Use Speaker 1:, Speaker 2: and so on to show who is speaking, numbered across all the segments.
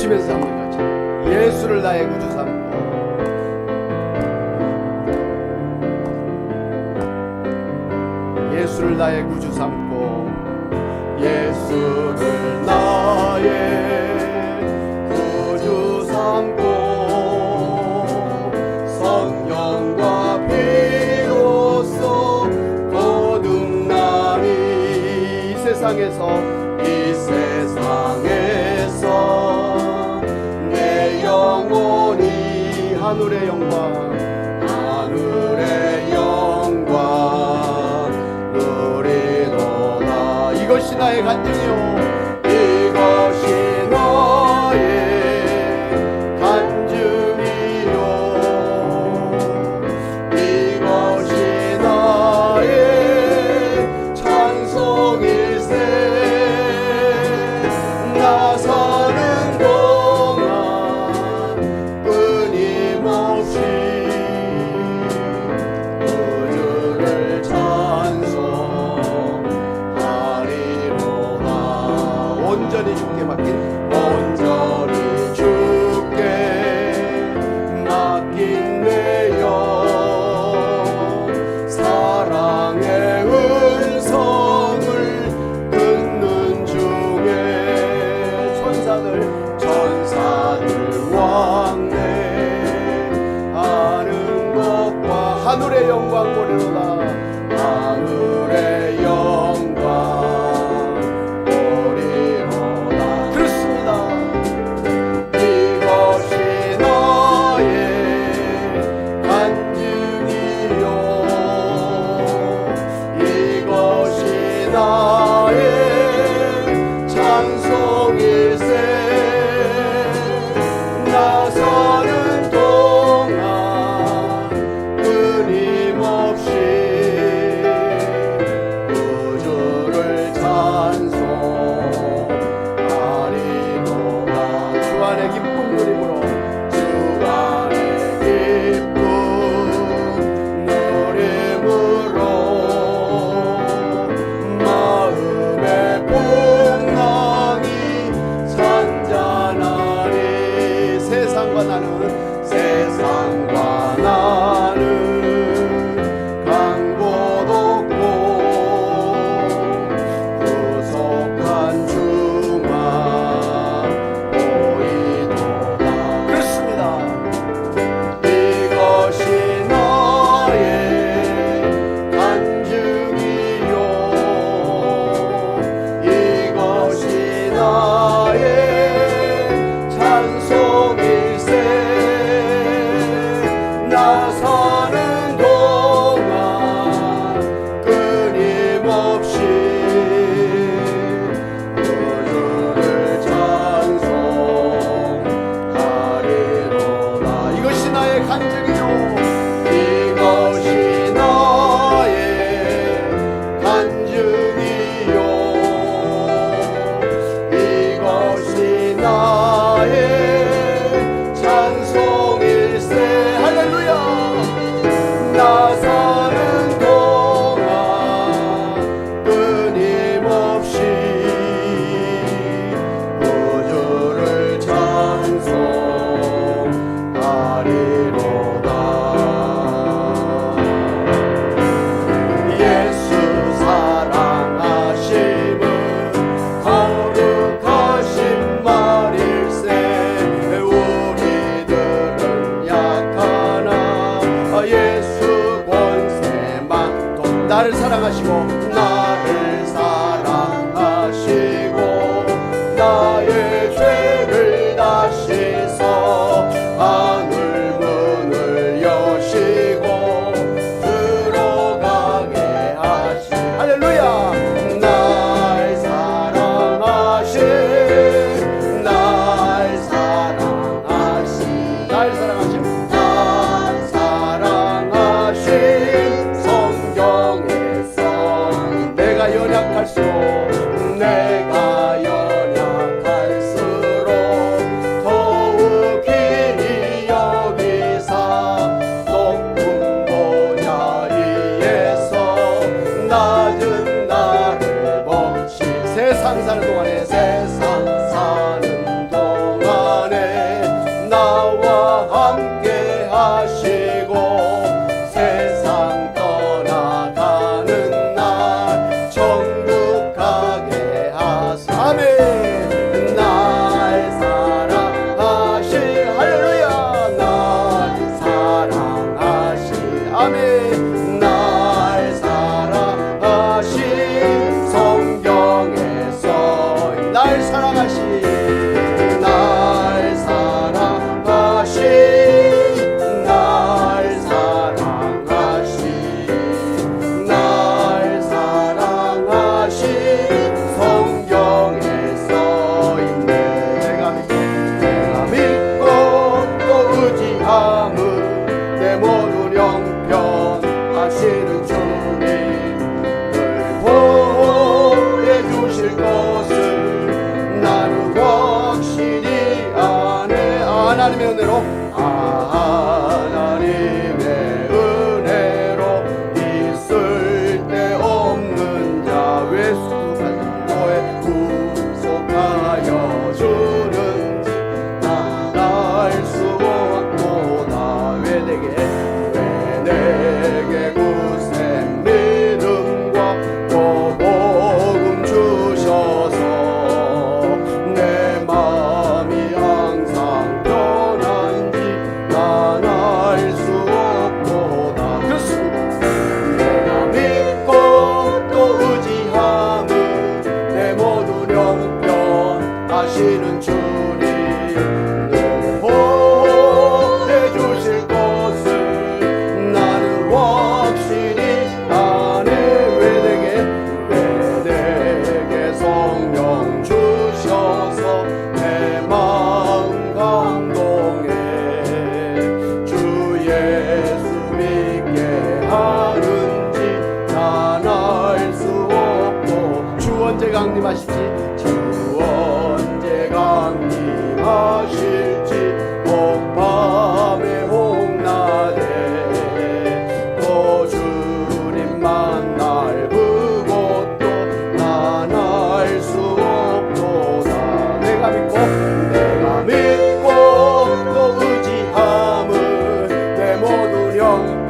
Speaker 1: 집에서 삼 고가, 자. 예수를 나의 구주 삼고. 예수를 나의 구주 삼고. 예수를 나의 구주 삼고. 성령과 피로써 거듭남이 세상에서 하늘의 영광. 하늘의 영광. 누리도다 이것이 나의 간증이요. 이것이 서는 나를 사랑하시고 나를 사랑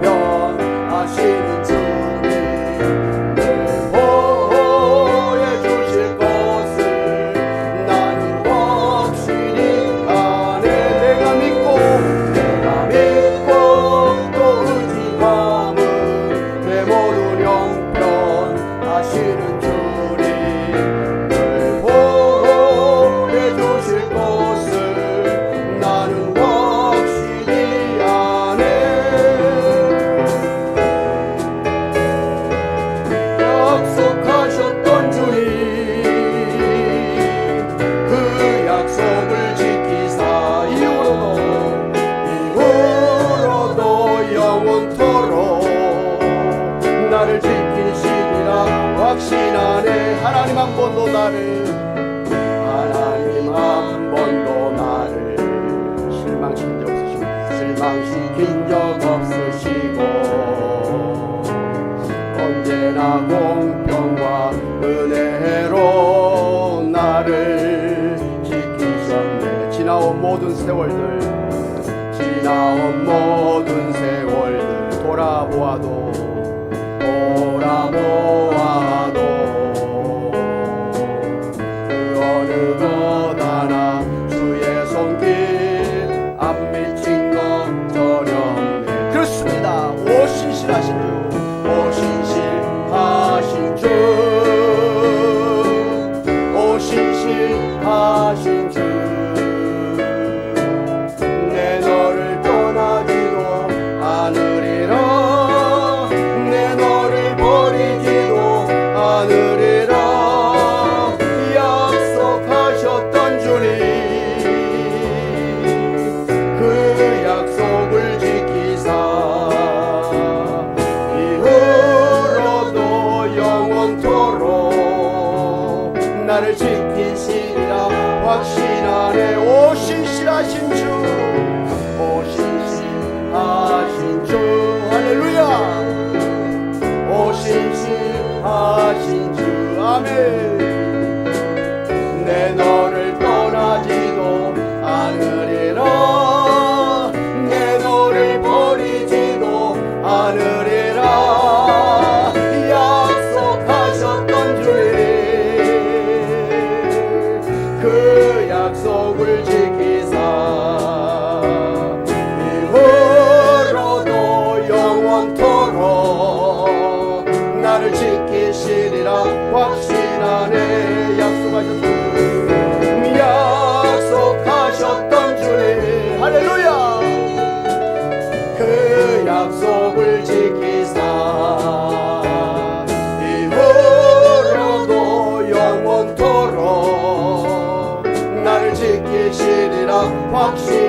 Speaker 1: 飘。 한 번도 나를. 하나님 한 번도 나를. 실망시킨 적 없으시고 실망시킨 적 없으시고. 언제나 공평과 은혜로 나를 지키셨네. 지나온 모든 세월들 지나온 모든 세월들 돌아보아도 돌아보 with 보혈로 나를 지키시리라 확신하네. 오 신실하신 주 오 신실하신 주. 할렐루야. 오 신실하신 주. 아멘. 내 너를 walks